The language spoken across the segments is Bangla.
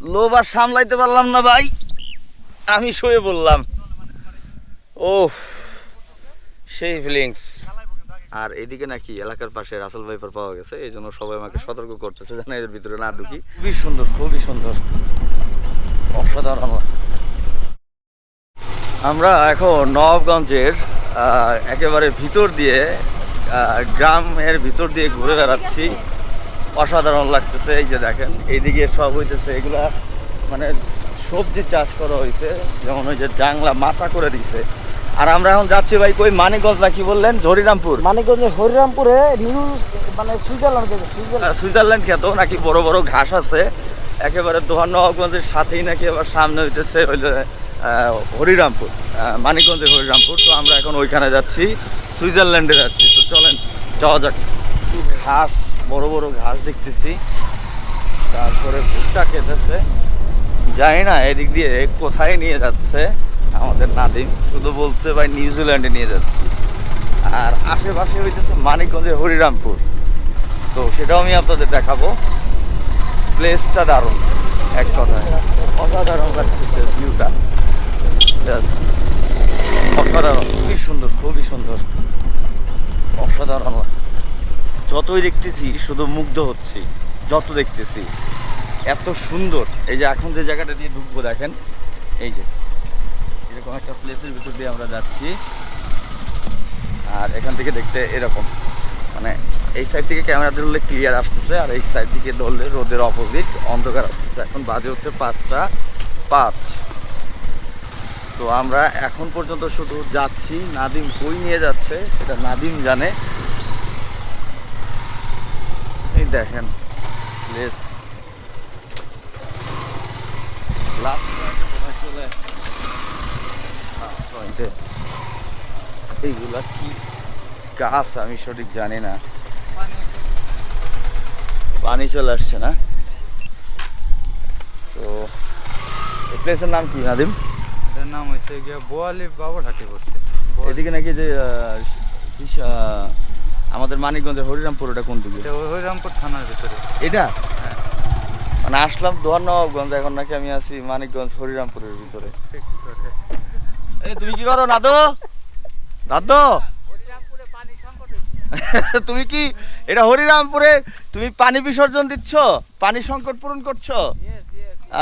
লোভ আর সামলাইতে পারলাম না ভাই। আমি শুয়ে বললাম ও সেই ফিলিংস আর এদিকে নাকি এলাকার পাশে রাসেল ভাইপার পাওয়া গেছে এই জন্য সবাই আমাকে সতর্ক করতেছে যেন এর ভিতরে না ঢুকি। খুবই সুন্দর খুবই সুন্দর। অসাধারণ আমরা এখন নবাবগঞ্জের আহ, একেবারে ভিতর দিয়ে গ্রামের ভিতর দিয়ে ঘুরে বেড়াচ্ছি। অসাধারণ লাগতেছে এই যে দেখেন এইদিকে সব হইতেছে এগুলা মানে সবজি চাষ করা হয়েছে যেমন ওই যে জাংলা মাচা করে দিছে। আর আমরা এখন যাচ্ছি ভাই কই মানিকগঞ্জ না কি বললেন? হরিরামপুর মানিকগঞ্জে হরিরামপুরে নিউ মানে সুইজারল্যান্ড সুইজারল্যান্ড। সুইজারল্যান্ড খ্যাত নাকি বড় বড় ঘাস আছে। একেবারে দোহান নবাবগঞ্জের সাথেই নাকি আবার সামনে হইতেছে ওই হরিরামপুর মানিকগঞ্জের হরিরামপুর। তো আমরা এখন ওইখানে যাচ্ছি সুইজারল্যান্ডে যাচ্ছি। তো চলেন যাওয়া যাক। ঘাস বড় বড় ঘাস দেখতেছি। তারপরে ভুট্টা খেতেছে। জানি না, এদিক দিয়ে কোথায় নিয়ে যাচ্ছে আমাদের নাদিম। শুধু বলছে, ভাই নিউজিল্যান্ডে নিয়ে যাচ্ছি। আর আশেপাশে হইতেছে মানিকগঞ্জের হরিরামপুর। তো সেটাও আমি আপনাদের দেখাবো। প্লেসটা দারুণ, এক কথায়। অসাধারণ লাগতেছে ভিউটা অসাধারণ, খুবই সুন্দর খুবই সুন্দর। অসাধারণ লাগতেছে। যতই দেখতেছি, শুধু মুগ্ধ হচ্ছি, যত দেখতেছি। এত সুন্দর। এই যে এখন যে জায়গাটা দিয়ে ঢুকবো, দেখেন, এই যে। এরকম একটা প্লেসের ভিতর দিয়ে আমরা যাচ্ছি। আর এখান থেকে দেখতে এরকম। মানে এই সাইড থেকে ক্যামেরা ধরলে ক্লিয়ার আসতেছে, আর এই সাইড থেকে ধরলে রোদের অপোজিট অন্ধকার আসতেছে। এখন বাজে হচ্ছে পাঁচটা পাঁচ। তো আমরা এখন পর্যন্ত শুধু যাচ্ছি, নাদিম কই নিয়ে যাচ্ছে, সেটা নাদিম জানে। দেখেন প্লেস লাস্ট চলে পয়েন্টে এইগুলা কি গাছ আমি সঠিক জানি না। পানি চলে আসছে না? তো এই প্লেসের নাম কি নাদিম? এটার নাম হয়েছে গিয়ে বোয়ালি বাবুরহাটি পড়ছে। এদিকে নাকি যে আমাদের মানিকগঞ্জের হরিরামপুর ওটা কোন দিকে? এটা হরিরামপুর থানার ভিতরে। এটা? হ্যাঁ। মানে আসলাম দোহানগঞ্জ এখন নাকি আমি আছি মানিকগঞ্জ হরিরামপুরের ভিতরে। এই তুমি কি করো দাদু দাদু তুমি কি এটা হরিরামপুরে তুমি পানি বিসর্জন দিচ্ছ? পানি সংকট পূরণ করছ?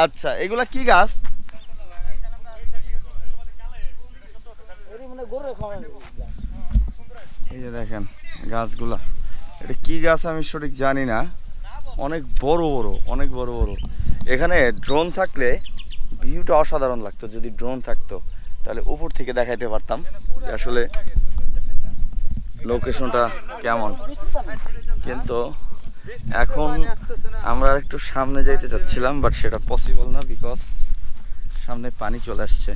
আচ্ছা এগুলা কি গাছ? মানে এই যে দেখেন গাছগুলা। এটা কি গাছ আমি সঠিক জানি না। অনেক বড় বড়, অনেক বড় বড়। এখানে ড্রোন থাকলে ভিউটা অসাধারণ লাগতো, যদি ড্রোন থাকতো। তাহলে উপর থেকে দেখাইতে পারতাম আসলে লোকেশনটা কেমন। কিন্তু এখন আমরা একটু সামনে যাইতে চাচ্ছিলাম বাট সেটা পসিবল না বিকজ সামনে পানি চলে আসছে।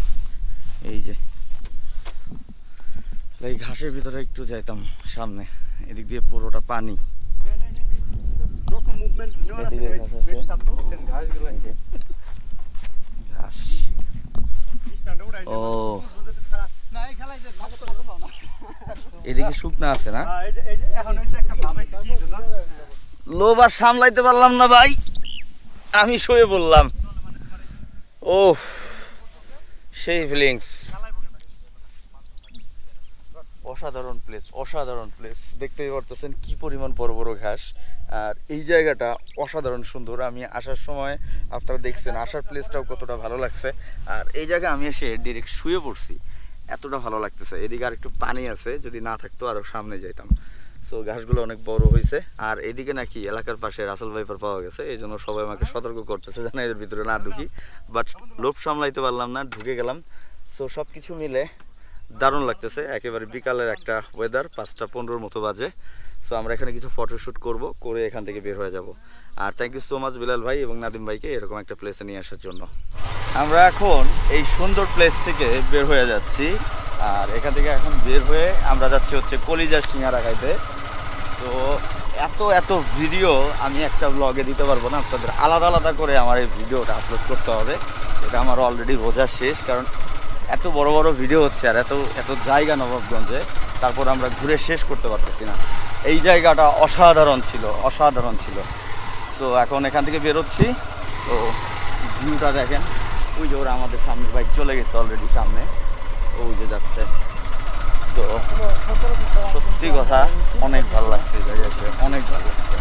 এই যে এই ঘাসের ভিতরে একটু যাইতাম, সামনে। এদিক দিয়ে পুরোটা পানি। ও। এদিকে শুকনা আছে না? আর সামলাইতে পারলাম না ভাই। আমি শুয়ে বললাম ও সেই ফিলিংস অসাধারণ প্লেস অসাধারণ প্লেস দেখতেই পারতেছেন কি পরিমাণ বড় বড় ঘাস। আর এই জায়গাটা অসাধারণ সুন্দর। আমি আসার সময় আপনারা দেখছেন, আসার প্লেসটাও কতটা ভালো লাগছে। আর এই জায়গায় আমি এসে ডিরেক্ট শুয়ে পড়ছি। এতটা ভালো লাগতেছে। এদিকে আর একটু পানি আছে, যদি না থাকতো আরও সামনে যাইতাম। তো ঘাসগুলো অনেক বড় হয়েছে আর এদিকে নাকি এলাকার পাশে রাসেল ভাইপার পাওয়া গেছে। এই জন্য সবাই আমাকে সতর্ক করতেছে যেন এর ভিতরে না ঢুকি। বাট লোভ সামলাইতে পারলাম না, ঢুকে গেলাম। সো সব কিছু মিলে দারুণ লাগতেছে, একেবারে বিকালের একটা ওয়েদার পাঁচটা পনেরোর মতো বাজে। সো আমরা এখানে কিছু ফটোশ্যুট করব, করে এখান থেকে বের হয়ে যাব। আর thank you so much Bilal ভাই এবং নাদিম ভাইকে এরকম একটা প্লেসে নিয়ে আসার জন্য। আমরা এখন এই সুন্দর প্লেস থেকে বের হয়ে যাচ্ছি। আর এখান থেকে এখন বের হয়ে আমরা যাচ্ছি হচ্ছে কলিজার সিঙ্গারা খাইতে। তো এত এত ভিডিও আমি একটা ব্লগে দিতে পারব না। আপনাদের আলাদা আলাদা করে আমার এই ভিডিওটা আপলোড করতে হবে। এটা আমার অলরেডি বোঝা শেষ, কারণ এত বড় বড় ভিডিও হচ্ছে আর এত এত জায়গা নবাবগঞ্জে, তারপর আমরা ঘুরে শেষ করতে পারতেছি না। এই জায়গাটা অসাধারণ ছিল অসাধারণ ছিল। তো এখন এখান থেকে বেরোচ্ছি। তো ভিউটা দেখেন। ওই যে ওরা আমাদের সামনে বাইক চলে গেছে অলরেডি সামনে। ওই যে যাচ্ছে। তো সত্যি কথা, অনেক ভালো লাগছে এই জায়গায় এসে। অনেক ভালো লাগছে।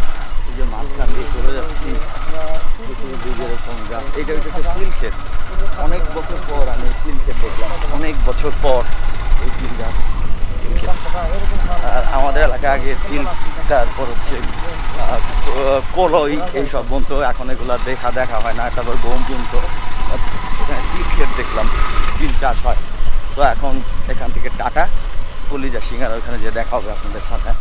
এই যে মাঝখান দিয়ে চলে যাচ্ছি। এরকম হচ্ছে অনেক বছর পর আমি তিল ক্ষেত দেখলাম অনেক বছর পর এই ক্ষেত আর আমাদের এলাকায় আগে তিন তারপর হচ্ছে কলই এইসব বন্ধু, এখন এগুলো দেখা দেখা হয় না, তারপর গম বুনতো এখানে তিল ক্ষেত দেখলাম তিল চাষ হয়। তো এখন এখান থেকে টাটা, কলিজা সিঙ্গার ওখানে যে দেখা হবে আপনাদের সাথে।